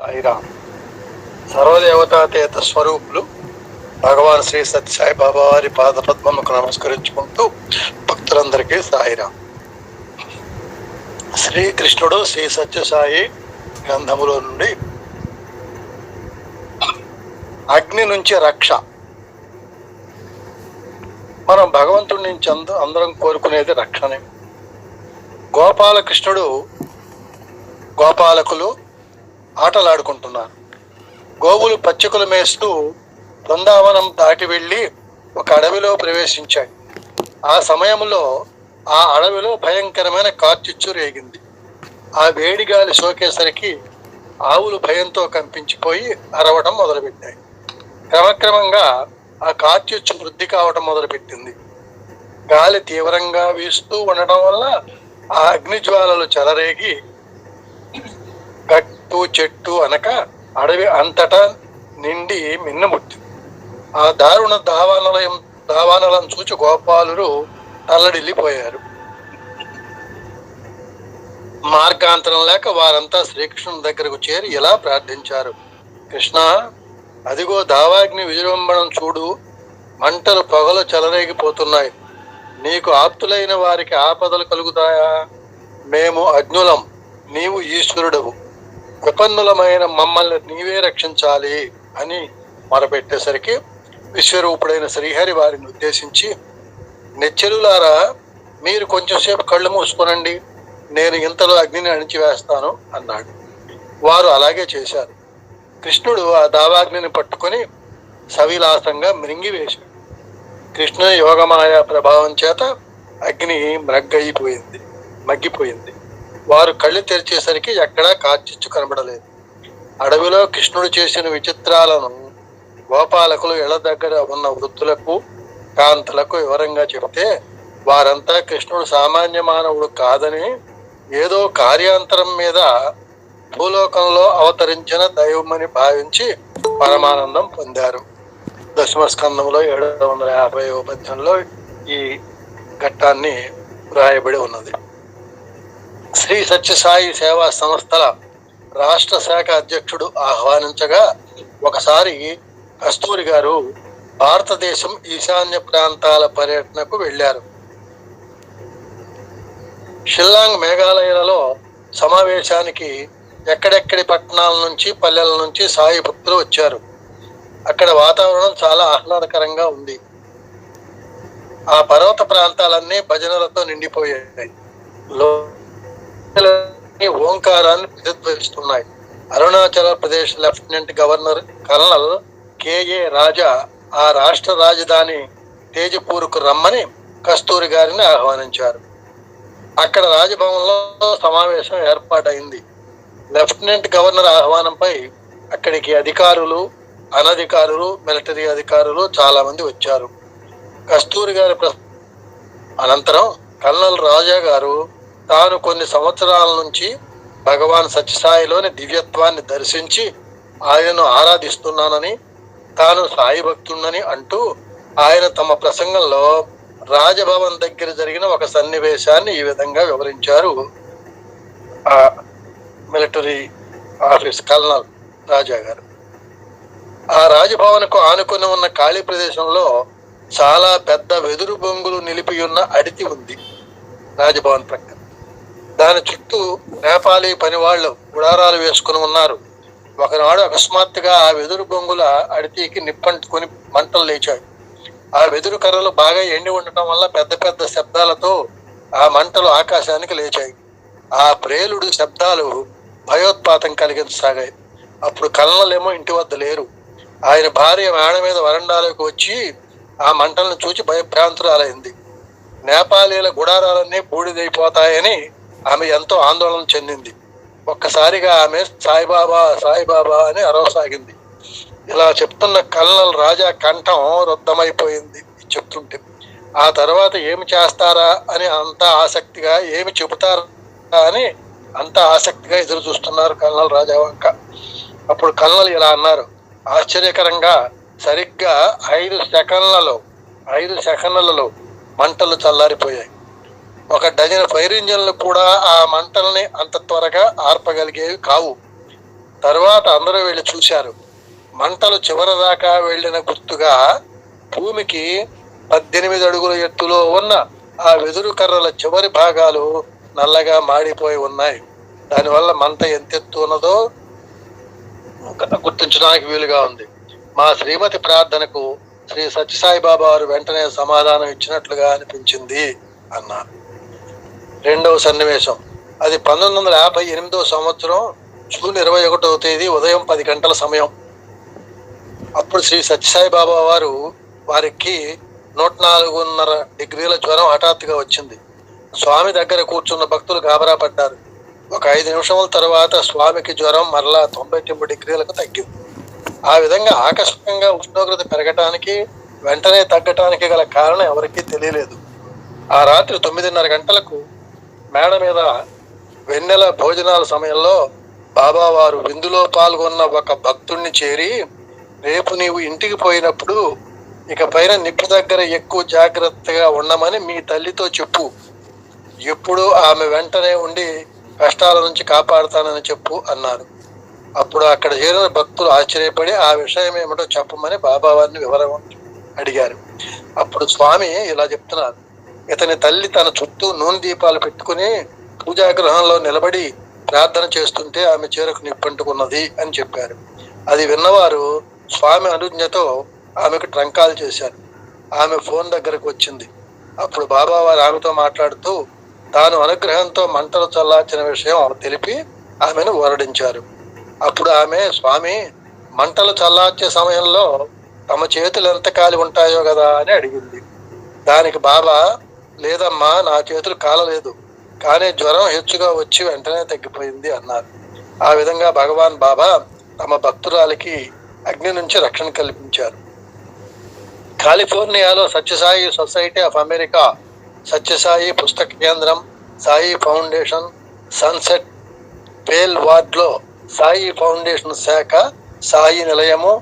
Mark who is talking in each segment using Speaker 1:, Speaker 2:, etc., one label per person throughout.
Speaker 1: సాయిరామ్. సర్వదేవతాతేత స్వరూపులు భగవాన్ శ్రీ సత్యసాయి బాబా వారి పాద పద్మముకు నమస్కరించుకుంటూ భక్తులందరికీ సాయిరామ్. శ్రీకృష్ణుడు శ్రీ సత్యసాయి గ్రంథములో నుండి అగ్ని నుంచి రక్ష. మనం భగవంతుడి నుంచి అంద అందరం కోరుకునేది రక్షణే. గోపాలకృష్ణుడు గోపాలకులు ఆటలాడుకుంటున్నారు గోవులు పచ్చికలు మేస్తూ బృందావనం దాటి వెళ్ళి ఒక అడవిలో ప్రవేశించాయి. ఆ సమయంలో ఆ అడవిలో భయంకరమైన కార్చిచ్చు రేగింది. ఆ వేడి గాలి సోకేసరికి ఆవులు భయంతో కంపించిపోయి అరవడం మొదలుపెట్టాయి. క్రమక్రమంగా ఆ కార్చిచ్చు వృద్ధి కావడం మొదలుపెట్టింది. గాలి తీవ్రంగా వీస్తూ ఉండడం వల్ల ఆ అగ్నిజ్వాలలు చెలరేగి చెట్టు అనక అడవి అంతటా నిండి మిన్నముట్టింది ఆ దారుణ దావానలయం దావానలం చూచి గోపాలుడు తల్లడిల్లిపోయారు. మార్గాంతరం లేక వారంతా శ్రీకృష్ణుని దగ్గరకు చేరి ఇలా ప్రార్థించారు? కృష్ణ అదిగో దావాగ్ని విజృంభణం చూడు. మంటలు పొగలు చెలరేగిపోతున్నాయి. నీకు ఆప్తులైన వారికి ఆపదలు కలుగుతాయా? మేము అజ్ఞులం. నీవు ఈశ్వరుడవు. విపన్నులమైన మమ్మల్ని నీవే రక్షించాలి అని మొరపెట్టేసరికి విశ్వరూపుడైన శ్రీహరి వారిని ఉద్దేశించి నెచ్చెలులారా మీరు కొంచెంసేపు కళ్ళు మూసుకొనండి. నేను ఇంతలో అగ్నిని అణిచివేస్తాను అన్నాడు. వారు అలాగే చేశారు. కృష్ణుడు ఆ దావాగ్నిని పట్టుకొని సవిలాసంగా మృంగివేశాడు కృష్ణుని యోగమాయ ప్రభావం చేత అగ్ని మ్రగ్గయిపోయింది మగ్గిపోయింది. వారు కళ్ళు తెరిచేసరికి ఎక్కడా కార్చిచ్చు కనబడలేదు. అడవిలో కృష్ణుడు చేసిన విచిత్రాలను గోపాలకులు ఇళ్ళ దగ్గర ఉన్న వృద్ధులకు కాంతలకు వివరంగా చెబితే వారంతా కృష్ణుడు సామాన్య మానవుడు కాదని ఏదో కార్యాంతరం మీద భూలోకంలో అవతరించిన దైవమని భావించి పరమానందం పొందారు. దశమ స్కందంలో ఏడు వందల యాభై పద్యంలో ఈ ఘట్టాన్ని వ్రాయబడి ఉన్నది. శ్రీ సత్యసాయి సేవా సంస్థల రాష్ట్ర శాఖ అధ్యక్షుడు ఆహ్వానించగా ఒకసారి కస్తూరి గారు భారతదేశం ఈశాన్య ప్రాంతాల పర్యటనకు వెళ్ళారు. షిల్లాంగ్ మేఘాలయలలో సమావేశానికి ఎక్కడెక్కడి పట్టణాల నుంచి పల్లెల నుంచి సాయి భక్తులు వచ్చారు. అక్కడ వాతావరణం చాలా ఆహ్లాదకరంగా ఉంది. ఆ పర్వత ప్రాంతాలన్నీ భజనలతో నిండిపోయాయి. లో ఓంకారాన్ని ప్రతిధ్వనిస్తున్నాయి. Arunachal Pradesh lieutenant governor colonel K A Raja ఆ రాష్ట్ర రాజధాని తేజపూర్కు రమ్మని కస్తూరి గారిని ఆహ్వానించారు. అక్కడ రాజభవన్లో సమావేశం ఏర్పాటైంది. లెఫ్టినెంట్ గవర్నర్ ఆహ్వానంపై అక్కడికి అధికారులు అనధికారులు మిలిటరీ అధికారులు చాలా మంది వచ్చారు. కస్తూరి గారి ప్ర- అనంతరం కల్నల్ రాజా గారు తాను కొన్ని సంవత్సరాల నుంచి భగవాన్ సత్యసాయిలోని దివ్యత్వాన్ని దర్శించి ఆయనను ఆరాధిస్తున్నానని తాను సాయి భక్తుడని అంటూ ఆయన తమ ప్రసంగంలో రాజభవన్ దగ్గర జరిగిన ఒక సన్నివేశాన్ని ఈ విధంగా వివరించారు. ఆ మిలిటరీ ఆఫీస్ కల్నల్ రాజా గారు. ఆ రాజభవన్కు ఆనుకుని ఉన్న ఖాళీ ప్రదేశంలో చాలా పెద్ద వెదురు బొంగులు నిలిపి ఉన్న అడితి ఉంది రాజభవన్ ప్రక్కన. దాని చుట్టూ నేపాలీ పనివాళ్ళు గుడారాలు వేసుకుని ఉన్నారు. ఒకనాడు అకస్మాత్తుగా ఆ వెదురు బొంగుల అడితీకి నిప్పంటుకొని మంటలు లేచాయి. ఆ వెదురు కర్రలు బాగా ఎండి ఉండటం వల్ల పెద్ద పెద్ద శబ్దాలతో ఆ మంటలు ఆకాశానికి లేచాయి. ఆ ప్రేలుడు శబ్దాలు భయోత్పాతం కలిగించసాగాయి. అప్పుడు కళ్ళలేమో ఇంటి వద్ద లేరు. ఆయన భార్య మేడ మీద వరండాలోకి వచ్చి ఆ మంటలను చూచి భయభ్రాంతురాలైంది. నేపాలీల గుడారాలన్నీ బూడిదైపోతాయని ఆమె ఎంతో ఆందోళన చెందింది. ఒక్కసారిగా ఆమె సాయిబాబా సాయిబాబా అని అరవసాగింది. ఇలా చెప్తున్న కల్నల్ రాజా కంఠం రుద్ధమైపోయింది చెప్తుంటే. ఆ తర్వాత ఏమి చేస్తారా అని అంత ఆసక్తిగా ఏమి చెబుతారా అని అంత ఆసక్తిగా ఎదురు చూస్తున్నారు కల్నల్ రాజా వంక. అప్పుడు కల్నల్ ఇలా అన్నారు ఆశ్చర్యకరంగా సరిగ్గా ఐదు సెకండ్లలో ఐదు సెకండ్లలో మంటలు చల్లారిపోయాయి. ఒక డజన్ ఫైర్ ఇంజన్లు కూడా ఆ మంటల్ని అంత త్వరగా ఆర్పగలిగేవి కావు. తర్వాత అందరూ వెళ్ళి చూశారు. మంటలు చివరి దాకా వెళ్ళిన గుర్తుగా భూమికి పద్దెనిమిది అడుగుల ఎత్తులో ఉన్న ఆ వెదురు కర్రల చివరి భాగాలు నల్లగా మాడిపోయి ఉన్నాయి. దానివల్ల మంట ఎంత ఎత్తు ఉన్నదో గుర్తించడానికి వీలుగా ఉంది. మా శ్రీమతి ప్రార్థనకు శ్రీ సత్యసాయి బాబా వారు వెంటనే సమాధానం ఇచ్చినట్లుగా అనిపించింది అన్నారు. రెండవ సన్నివేశం. అది పంతొమ్మిది వందల యాభై ఎనిమిదవ సంవత్సరం జూన్ ఇరవై ఒకటవ తేదీ ఉదయం పది గంటల సమయం. అప్పుడు శ్రీ సత్యసాయి బాబా వారు వారికి నూట నాలుగున్నర డిగ్రీల జ్వరం హఠాత్తుగా వచ్చింది. స్వామి దగ్గర కూర్చున్న భక్తులు గాబరా పడ్డారు. ఒక ఐదు నిమిషముల తర్వాత స్వామికి జ్వరం మరలా తొంభై తొమ్మిది డిగ్రీలకు తగ్గింది. ఆ విధంగా ఆకస్మికంగా ఉష్ణోగ్రత పెరగటానికి వెంటనే తగ్గటానికి గల కారణం ఎవరికీ తెలియలేదు. ఆ రాత్రి తొమ్మిదిన్నర గంటలకు మేడ మీద వెన్నెల భోజనాల సమయంలో బాబా వారు విందులో పాల్గొన్న ఒక భక్తుణ్ణి చేరి రేపు నీవు ఇంటికి పోయినప్పుడు ఇక పైన నిప్పు దగ్గర ఎక్కువ జాగ్రత్తగా ఉండమని మీ తల్లితో చెప్పు. ఎప్పుడు ఆమె వెంటనే ఉండి కష్టాల నుంచి కాపాడుతానని చెప్పు అన్నారు. అప్పుడు అక్కడ చేరిన భక్తులు ఆశ్చర్యపడి ఆ విషయం ఏమిటో చెప్పమని బాబా వారిని వివరం అడిగారు. అప్పుడు స్వామి ఇలా చెప్తున్నారు. ఇతని తల్లి తన చుట్టూ నూనె దీపాలు పెట్టుకుని పూజాగృహంలో నిలబడి ప్రార్థన చేస్తుంటే ఆమె చీరకు నిప్పంటుకున్నది అని చెప్పారు. అది విన్నవారు స్వామి అనుజ్ఞతో ఆమెకు ట్రంకాలు చేశారు. ఆమె ఫోన్ దగ్గరకు వచ్చింది. అప్పుడు బాబా వారు ఆమెతో మాట్లాడుతూ తాను అనుగ్రహంతో మంటలు చల్లార్చిన విషయం తెలిపి ఆమెను ఓరడించారు. అప్పుడు ఆమె స్వామి మంటలు చల్లార్చే సమయంలో తమ చేతులు ఎంత కాలి ఉంటాయో కదా అని అడిగింది. దానికి బాబా లేదమ్మా నా చేతులు కాలలేదు. కానీ జ్వరం హెచ్చుగా వచ్చి వెంటనే తగ్గిపోయింది అన్నారు. ఆ విధంగా భగవాన్ బాబా తమ భక్తురాలికి అగ్ని నుంచి రక్షణ కల్పించారు. కాలిఫోర్నియాలో Sathya Sai society of America Sathya Sai పుస్తక కేంద్రం సాయి ఫౌండేషన్ సన్సెట్ పేల్ వార్డ్లో సాయి ఫౌండేషన్ శాఖ సాయి నిలయము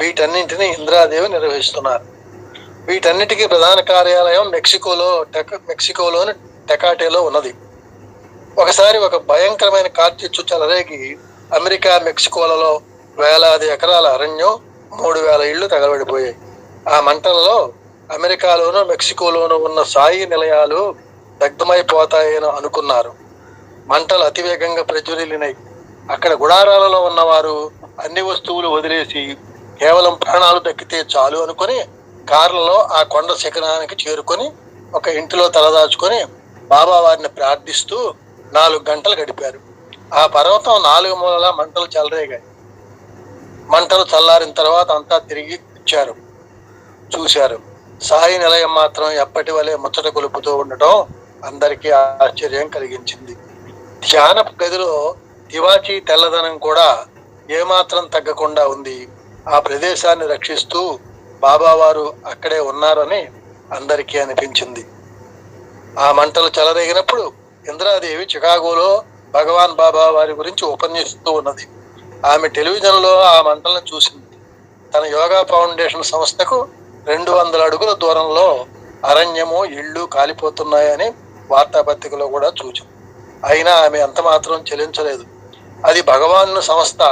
Speaker 1: వీటన్నింటినీ ఇందిరాదేవి నిర్వహిస్తున్నారు. వీటన్నిటికీ ప్రధాన కార్యాలయం మెక్సికోలో టెక మెక్సికోలోని టెకాటేలో ఉన్నది. ఒకసారి ఒక భయంకరమైన కార్చిచ్చు చెలరేగి అమెరికా మెక్సికోలలో వేలాది ఎకరాల అరణ్యం మూడు వేల ఇళ్ళు తగలబడిపోయాయి. ఆ మంటలలో అమెరికాలోను మెక్సికోలోను ఉన్న సాయి నిలయాలు దగ్ధమైపోతాయని అనుకున్నారు. మంటలు అతివేగంగా ప్రజ్వలినాయి అక్కడ గుడారాలలో ఉన్నవారు అన్ని వస్తువులు వదిలేసి కేవలం ప్రాణాలు దక్కితే చాలు అనుకొని కార్లలో ఆ కొండ శిఖరానికి చేరుకొని ఒక ఇంటిలో తలదాచుకొని బాబా వారిని ప్రార్థిస్తూ నాలుగు గంటలు గడిపారు. ఆ పర్వతం నాలుగు మూలలా మంటలు చెలరేగాయి మంటలు చల్లారిన తర్వాత అంతా తిరిగి ఇచ్చారు చూశారు. సాయి నిలయం మాత్రం ఎప్పటి వలె ముచ్చట కొలుపుతూ ఉండటం అందరికీ ఆశ్చర్యం కలిగించింది. ధ్యాన గదిలో తివాచి తెల్లదనం కూడా ఏమాత్రం తగ్గకుండా ఉంది. ఆ ప్రదేశాన్ని రక్షిస్తూ బాబావారు అక్కడే ఉన్నారని అందరికీ అనిపించింది. ఆ మంటలు చెలరేగినప్పుడు ఇంద్రాదేవి చికాగోలో భగవాన్ బాబా వారి గురించి ఉపన్యసిస్తూ ఉన్నది. ఆమె టెలివిజన్లో ఆ మంటలను చూసింది. తన యోగా ఫౌండేషన్ సంస్థకు రెండు వందల అడుగుల దూరంలో అరణ్యము ఇళ్ళు కాలిపోతున్నాయని వార్తాపత్రికలో కూడా చూచింది అయినా ఆమె ఎంత మాత్రం చెల్లించలేదు అది భగవాన్ సంస్థ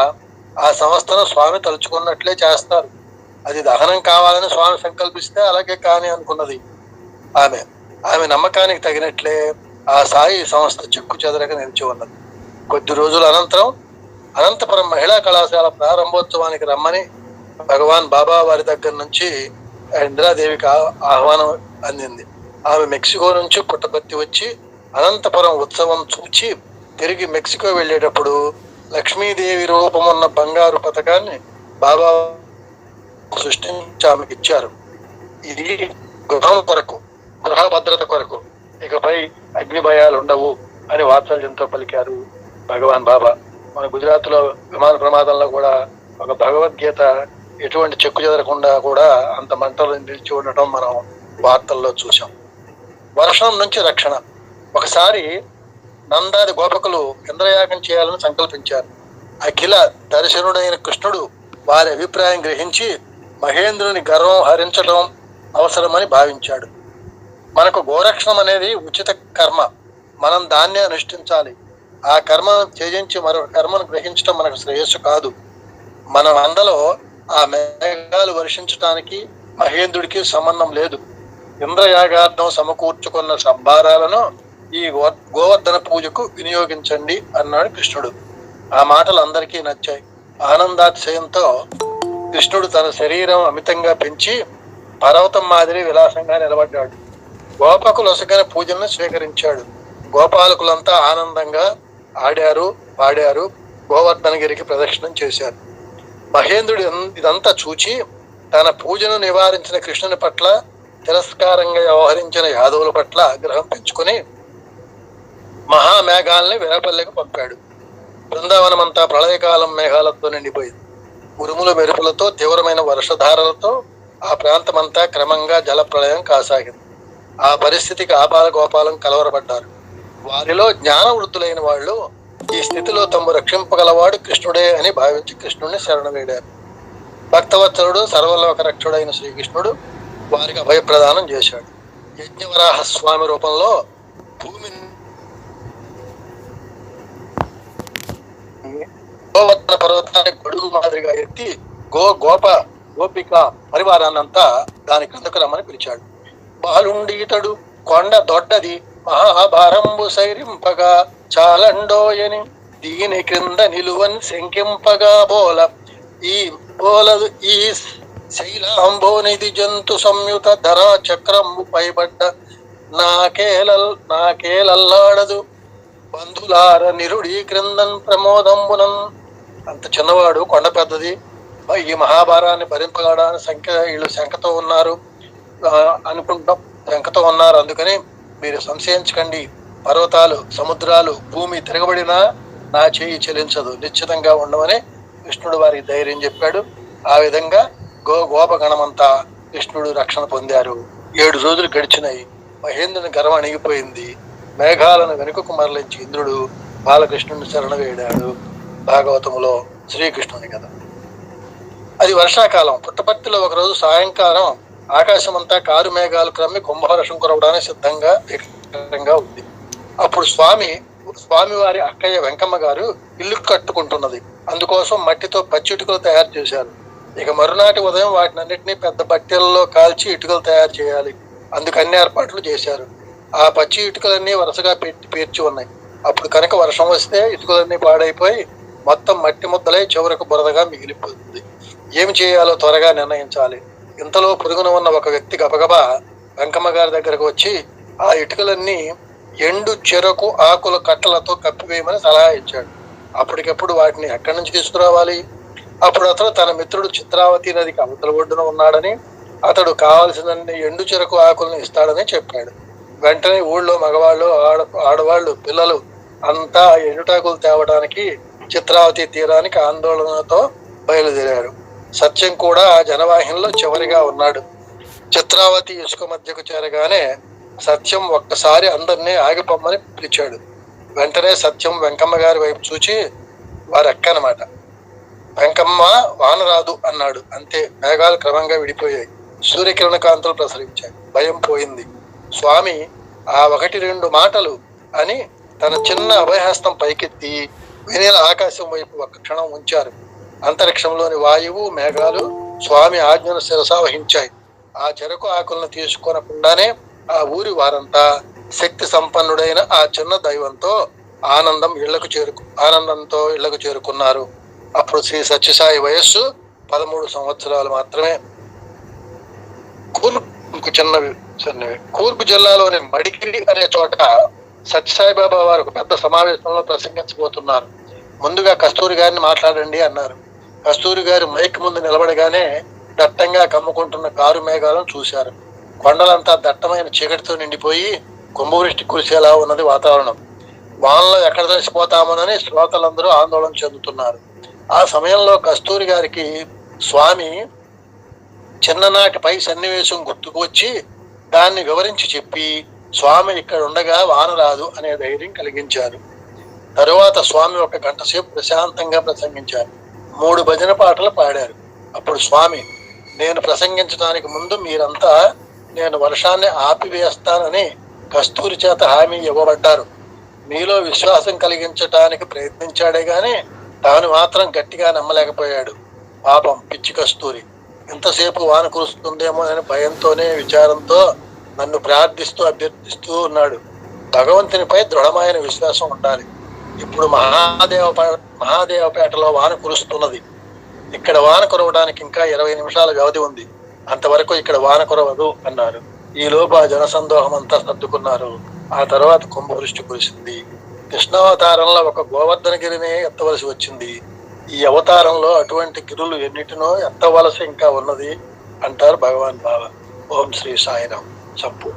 Speaker 1: ఆ సంస్థను స్వామి తలుచుకున్నట్లే చేస్తారు. అది దహనం కావాలని స్వామి సంకల్పిస్తే అలాగే కాని అనుకున్నది ఆమె. ఆమె నమ్మకానికి తగినట్లే ఆ సాయి సంస్థ చెక్కు చెదరక నిలిచి ఉన్నది. కొద్ది రోజుల అనంతరం అనంతపురం మహిళా కళాశాల ప్రారంభోత్సవానికి రమ్మని భగవాన్ బాబా వారి దగ్గర నుంచి ఇందిరాదేవికి ఆహ్వానం అందింది. ఆమె మెక్సికో నుంచి పుట్టపర్తి వచ్చి అనంతపురం ఉత్సవం చూచి తిరిగి మెక్సికో వెళ్ళేటప్పుడు లక్ష్మీదేవి రూపమున్న బంగారు పథకాన్ని బాబా సృష్టించి ఆమెకు ఇచ్చారు ఇది గృహం కొరకు గృహ భద్రత కొరకు ఇకపై అగ్ని భయాలు ఉండవు అని వాత్సల్యంతో పలికారు భగవాన్ బాబా. మన గుజరాత్లో విమాన ప్రమాదంలో కూడా ఒక భగవద్గీత ఎటువంటి చెక్కు చెదరకుండా కూడా అంత మంటలు నిలిచి ఉండటం మనం వార్తల్లో చూసాం వర్షం నుంచి రక్షణ. ఒకసారి నందాది గోపకులు ఇంద్రయాగం చేయాలని సంకల్పించారు. అఖిల దర్శనుడైన కృష్ణుడు వారి అభిప్రాయం గ్రహించి మహేంద్రుని గర్వం హరించడం అవసరమని భావించాడు. మనకు గోరక్షణం అనేది ఉచిత కర్మ. మనం దాన్ని అనుష్ఠించాలి. ఆ కర్మను త్యజించి మరొక కర్మను గ్రహించడం మనకు శ్రేయస్సు కాదు. మన అందలో ఆ మేఘాలు వర్షించటానికి మహేంద్రుడికి సంబంధం లేదు. ఇంద్రయాగార్థం సమకూర్చుకున్న సంభారాలను ఈ గో- గోవర్ధన పూజకు వినియోగించండి అన్నాడు కృష్ణుడు. ఆ మాటలు అందరికీ నచ్చాయి. ఆనందాతిశయంతో కృష్ణుడు తన శరీరం అమితంగా పెంచి పర్వతం మాదిరి విలాసంగా నిలబడ్డాడు. గోపకులు పూజలను స్వీకరించాడు. గోపాలకులంతా ఆనందంగా ఆడారు పాడారు గోవర్ధనగిరికి ప్రదక్షిణం చేశారు. మహేంద్రుడు ఇదంతా చూచి తన పూజను నివారించిన కృష్ణుని పట్ల తిరస్కారంగా వ్యవహరించిన యాదవుల పట్ల ఆగ్రహం పెంచుకొని మహామేఘాలని విరపల్లెకు పంపాడు. బృందావనమంతా ప్రళయకాలం మేఘాలతో నిండిపోయింది. ఉరుముల మెరుపులతో తీవ్రమైన వర్షధారలతో ఆ ప్రాంతమంతా క్రమంగా జలప్రళయం కాసాగింది. ఆ పరిస్థితికి ఆపాల గోపాలం కలవరపడ్డారు. వారిలో జ్ఞాన వృద్ధులైన వాళ్ళు ఈ స్థితిలో తమ్ము రక్షింపగలవాడు కృష్ణుడే అని భావించి కృష్ణుడిని శరణ వేడారు భక్తవత్సరుడు సర్వలోక రక్షుడైన శ్రీకృష్ణుడు వారికి అభయప్రదానం చేశాడు. యజ్ఞవరాహ స్వామి రూపంలో భూమిని గోవర్ధన పర్వతాన్ని గొడుగు మాదిరిగా ఎత్తి గో గోప గోపిక పరివారాన్నంతా దాని కిందకు రమ్మని పిలిచాడు. బాలుండి ఇతడు కొండ దొడ్డది మహాభారంబు సైరింపగా చాలండోయని దీని క్రింద నిలువన్ శంకింపగా బోల. ఈ బోలదు ఈ శైలాంబోనిది జంతు సంయుత ధరా చక్రంబు పైబడ్డ. నాకేల నాకేలల్లాడదు. బంధులార నిరుడి క్రిందన్ ప్రమోదంబునన్ అంత చిన్నవాడు కొండ పెద్దది. ఈ మహాభారాన్ని భరింపగడానికి సంఖ్య వీళ్ళు శంకతో ఉన్నారు. అనుకుంటాం శంకతో ఉన్నారు. అందుకని మీరు సంశయించకండి. పర్వతాలు సముద్రాలు భూమి తిరగబడినా నా చేయి చెలించదు. నిశ్చితంగా ఉండమని కృష్ణుడు వారికి ధైర్యం చెప్పాడు. ఆ విధంగా గో గోపగణమంతా కృష్ణుడు రక్షణ పొందారు. ఏడు రోజులు గడిచినాయి. మహేంద్రుని గర్వం అణిగిపోయింది. మేఘాలను వెనుకకు మరలించి ఇంద్రుడు బాలకృష్ణుని శరణ వేడాడు భాగవతములో శ్రీకృష్ణుని కథ. అది వర్షాకాలం. పుట్టపర్తిలో ఒకరోజు సాయంకాలం ఆకాశమంతా కారు మేఘాలు క్రమ్మి కుంభవర్షం కురవడానికి సిద్ధంగా ఏకంగా ఉంది. అప్పుడు స్వామి స్వామి వారి అక్కయ్య వెంకమ్మ గారు ఇల్లు కట్టుకుంటున్నది. అందుకోసం మట్టితో పచ్చి ఇటుకలు తయారు చేశారు. ఇక మరునాటి ఉదయం వాటినన్నిటినీ పెద్ద బట్టెలలో కాల్చి ఇటుకలు తయారు చేయాలి. అందుకు ఏర్పాట్లు చేశారు. ఆ పచ్చి ఇటుకలన్నీ వరుసగా పెట్టి పేర్చి ఉన్నాయి. అప్పుడు కనుక వర్షం వస్తే ఇటుకలన్నీ పాడైపోయి మొత్తం మట్టి ముద్దలై చివరకు బురదగా మిగిలిపోతుంది. ఏమి చేయాలో త్వరగా నిర్ణయించాలి. ఇంతలో పొరుగున ఉన్న ఒక వ్యక్తి గబగబా వెంకమ్మ గారి దగ్గరకు వచ్చి ఆ ఇటుకలన్నీ ఎండు చెరకు ఆకుల కట్టలతో కప్పివేయమని సలహా ఇచ్చాడు. అప్పటికప్పుడు వాటిని ఎక్కడి నుంచి తీసుకురావాలి? అప్పుడు అతను తన మిత్రుడు చిత్రావతి నదికి అవతల ఒడ్డున ఉన్నాడని అతడు కావలసినన్ని ఎండు చెరకు ఆకులను ఇస్తాడని చెప్పాడు. వెంటనే ఊళ్ళో మగవాళ్ళు ఆడ ఆడవాళ్ళు పిల్లలు అంతా ఎండుటాకులు తేవడానికి చిత్రావతి తీరానికి ఆందోళనతో బయలుదేరారు. సత్యం కూడా ఆ జనవాహినిలో చివరిగా ఉన్నాడు. చిత్రావతి ఇసుక మధ్యకు చేరగానే సత్యం ఒక్కసారి అందరినీ ఆగిపోమ్మని పిలిచాడు. వెంటనే సత్యం వెంకమ్మ గారి వైపు చూచి వారి అనమాట వెంకమ్మ వాన రాదు అన్నాడు. అంతే మేఘాలు క్రమంగా విడిపోయాయి. సూర్యకిరణ కాంతులు ప్రసరించాయి. భయం పోయింది. స్వామి ఆ ఒకటి రెండు మాటలు అని తన చిన్న అభయహస్తం పైకెత్తి వెనీల ఆకాశం వైపు ఒక క్షణం ఉంచారు. అంతరిక్షంలోని వాయువు మేఘాలు స్వామి ఆజ్ఞను శిరస వహించాయి ఆ చెరకు ఆకులను తీసుకొనకుండానే ఆ ఊరి వారంతా శక్తి సంపన్నుడైన ఆ చిన్న దైవంతో ఆనందం ఇళ్ళకు చేరుకు ఆనందంతో ఇళ్ళకు చేరుకున్నారు. అప్పుడు శ్రీ సత్యసాయి వయస్సు పదమూడు సంవత్సరాలు మాత్రమే. కూర్పు చిన్నవి చిన్నవి. కూర్పు జిల్లాలోని మడికిడి అనే చోట సత్యసాయిబాబా వారు ఒక పెద్ద సమావేశంలో ప్రసంగించబోతున్నారు. ముందుగా కస్తూరి గారిని మాట్లాడండి అన్నారు. కస్తూరి గారు మైక్ ముందు నిలబడగానే దట్టంగా కమ్ముకుంటున్న కారు మేఘాలను చూశారు. కొండలంతా దట్టమైన చీకటితో నిండిపోయి కుంభవృష్టి కురిసేలా ఉన్నది వాతావరణం. వానలో ఎక్కడ తడిసిపోతామోనని శ్రోతలందరూ ఆందోళన చెందుతున్నారు. ఆ సమయంలో కస్తూరి గారికి స్వామి చిన్ననాటి పై సన్నివేశం గుర్తుకు వచ్చి దాన్ని వివరించి చెప్పి స్వామి ఇక్కడ ఉండగా వాన రాదు అనే ధైర్యం కలిగించారు. తరువాత స్వామి ఒక గంట సేపు ప్రశాంతంగా ప్రసంగించారు. మూడు భజన పాటలు పాడారు. అప్పుడు స్వామి నేను ప్రసంగించడానికి ముందు మీరంతా నేను వర్షాన్ని ఆపివేస్తానని కస్తూరి చేత హామీ ఇవ్వబడ్డారు. మీలో విశ్వాసం కలిగించటానికి ప్రయత్నించాడే గాని తాను మాత్రం గట్టిగా నమ్మలేకపోయాడు. పాపం పిచ్చి కస్తూరి. ఎంతసేపు వాన కురుస్తుందేమో అని భయంతోనే విచారంతో నన్ను ప్రార్థిస్తూ అభ్యర్థిస్తూ ఉన్నాడు. భగవంతునిపై దృఢమైన విశ్వాసం ఉండాలి. ఇప్పుడు మహాదేవ మహాదేవపేటలో వాన కురుస్తున్నది. ఇక్కడ వాన కురవడానికి ఇంకా ఇరవై నిమిషాల వ్యవధి ఉంది. అంతవరకు ఇక్కడ వాన కురవదు అన్నారు. ఈలోపు ఆ జనసందోహం అంతా సర్దుకున్నారు. ఆ తర్వాత కుంభవృష్టి కురిసింది. కృష్ణావతారంలో ఒక గోవర్ధనగిరిని ఎత్తవలసి వచ్చింది. ఈ అవతారంలో అటువంటి గిరులు ఎన్నిటినో ఎత్తవలసి ఇంకా ఉన్నది అంటారు భగవాన్ బాబా. ఓం శ్రీ సాయిరాం Sampu.